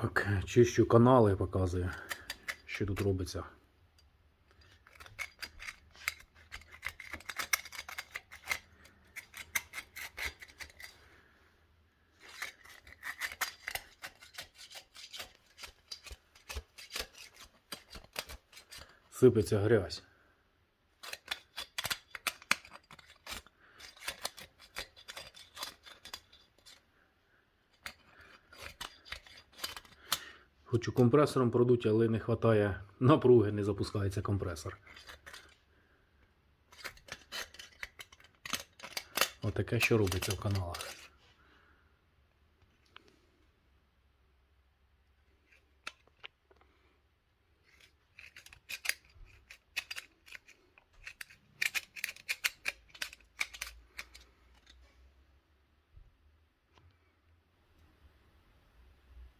Так, чищу канали, показую, що тут робиться. Сипеться грязь. Хочу компресором продуть, але не вистачає напруги, не запускається компресор. Отаке, що робиться в каналах.